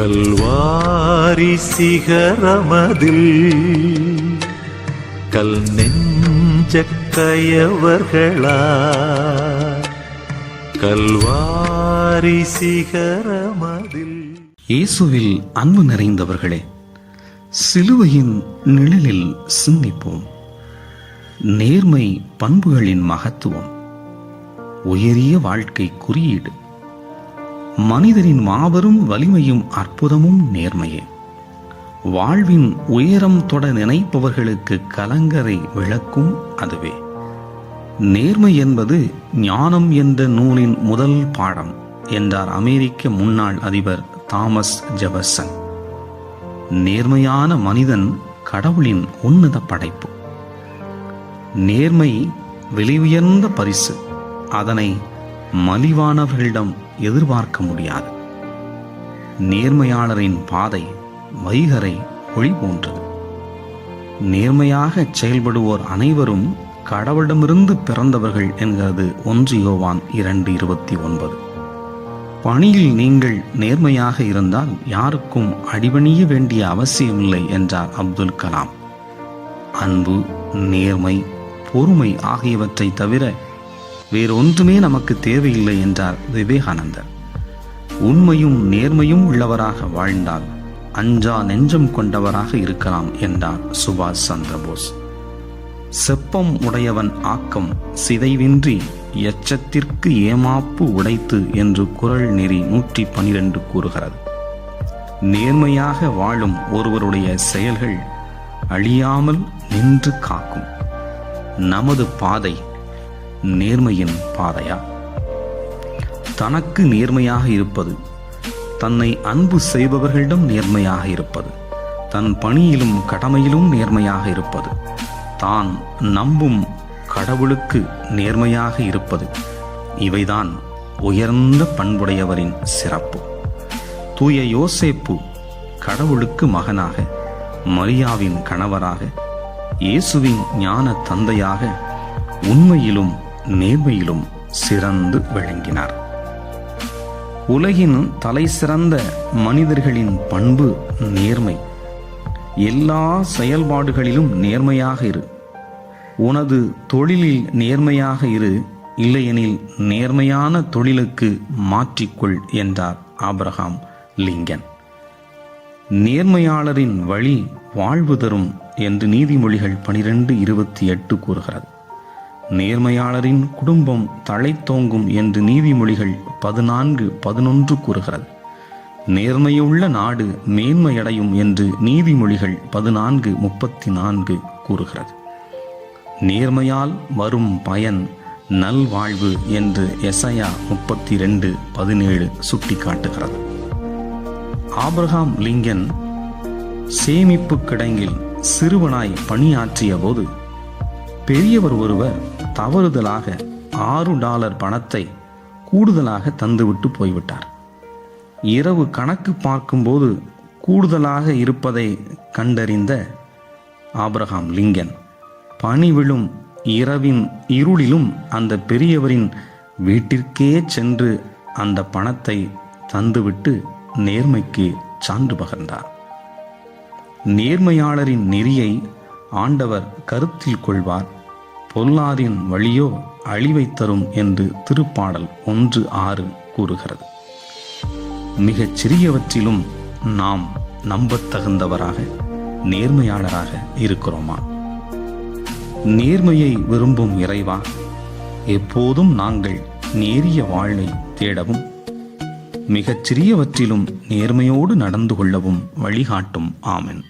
கல்வாரி சிகரமதில் கல் நெஞ்சக்கையவர்களா கல்வாரி சிகரமதில். இயேசுவில் அன்பு நிறைந்தவர்களே சிலுவையின் நிழலில் சிந்திப்போம். நேர்மை பண்புகளின் மகத்துவம் உயரிய வாழ்க்கை குறியீடு. மனிதரின் மாபெரும் வலிமையும் அற்புதமும் நேர்மையே. வாழ்வின் உயரம் தொட நினைப்பவர்களுக்கு கலங்கரை விளக்கும் அதுவே. நேர்மை என்பது ஞானம் என்ற நூலின் முதல் பாடம் என்றார் அமெரிக்க முன்னாள் அதிபர் தாமஸ் ஜெபர்சன் நேர்மையான மனிதன் கடவுளின் உன்னத படைப்பு. நேர்மை விலை உயர்ந்த பரிசு அதனை மலிவானவர்களிடம் எதிர்பார்க்க முடியாது. நேர்மையாளரின் பாதை வைகரை ஒளி போன்றது. நேர்மையாக செயல்படுவோர் அனைவரும் கடவுளிடமிருந்து பிறந்தவர்கள் என்கிறது ஒன்று யோவான் இரண்டு இருபத்தி ஒன்பது. பணியில் நீங்கள் நேர்மையாக இருந்தால் யாருக்கும் அடிபணிய வேண்டிய அவசியமில்லை என்றார் அப்துல் கலாம். அன்பு நேர்மை பொறுமை ஆகியவற்றை தவிர வேறொன்றுமே நமக்கு தேவையில்லை என்றார் விவேகானந்தர். உண்மையும் நேர்மையும் உள்ளவராக வாழ்ந்தால் அஞ்சா நெஞ்சம் கொண்டவராக இருக்கலாம் என்றார் சுபாஷ் சந்திரபோஸ் செப்பம் உடையவன் ஆக்கம் சிதைவின்றி எச்சத்திற்கு ஏமாப்பு உடைத்து என்று குரல் நெறி நூற்றி பனிரெண்டு கூறுகிறது. நேர்மையாக வாழும் ஒருவருடைய செயல்கள் அழியாமல் நின்று காக்கும். நமது பாதை நேர்மையின் பாதையா? தனக்கு நேர்மையாக இருப்பது தன்னை அன்பு செய்பவர்களிடம் நேர்மையாக இருப்பது தன் பணியிலும் கடமையிலும் நேர்மையாக இருப்பது தான் நம்பும் கடவுளுக்கு நேர்மையாக இருப்பது இவைதான் உயர்ந்த பண்புடையவரின் சிறப்பு. தூய யோசேப்பு கடவுளுக்கு மகனாக மரியாவின் கணவராக இயேசுவின் ஞான தந்தையாக உண்மையிலும் நேர்மையிலும் சிறந்து விளங்கினார். உலகின் தலை சிறந்த மனிதர்களின் பண்பு நேர்மை. எல்லா செயல்பாடுகளிலும் நேர்மையாக இரு. உனது தொழிலில் நேர்மையாக இரு இல்லையெனில் நேர்மையான தொழிலுக்கு மாற்றிக்கொள் என்றார் ஆபிரகாம் லிங்கன். நேர்மையாளரின் வழி வாழ்வு தரும் என்று நீதிமொழிகள் பனிரெண்டு இருபத்தி எட்டு கூறுகிறது. நேர்மையாளரின் குடும்பம் தழைத்தோங்கும் என்று நீதிமொழிகள் பதினான்கு பதினொன்று கூறுகிறது. நேர்மையுள்ள நாடு மேன்மையடையும் என்று நீதிமொழிகள் பதினான்கு முப்பத்தி நான்கு கூறுகிறது. நேர்மையால் வரும் பயன் நல்வாழ்வு என்று எசையா முப்பத்தி ரெண்டு பதினேழு சுட்டிக்காட்டுகிறது. ஆபிரகாம் லிங்கன் சேமிப்பு கிடங்கில் சிறுவனாய் பணியாற்றிய போது பெரியவர் ஒருவர் தவறுதலாக ஆறு டாலர் பணத்தை கூடுதலாக தந்துவிட்டு போய்விட்டார். இரவு கணக்கு பார்க்கும்போது கூடுதலாக இருப்பதை கண்டறிந்த ஆபிரகாம் லிங்கன் பணிவிழும் இரவின் இருளிலும் அந்த பெரியவரின் வீட்டிற்கே சென்று அந்த பணத்தை தந்துவிட்டு நேர்மைக்கு சான்று பகர்ந்தார். நேர்மையாளரின் நெறியை ஆண்டவர் கருத்தில் கொள்வார். பொல்லாதின் வழியோ அழிவை தரும் என்று திருப்பாடல் ஒன்று ஆறு கூறுகிறது. மிகச் சிறியவற்றிலும் நாம் நம்பத்தகுந்தவராக நேர்மையாளராக இருக்கிறோமா? நேர்மையை விரும்பும் இறைவா எப்போதும் நாங்கள் நேரிய வாழ்வை தேடவும் மிகச் சிறியவற்றிலும் நேர்மையோடு நடந்து கொள்ளவும் வழிகாட்டும். ஆமென்.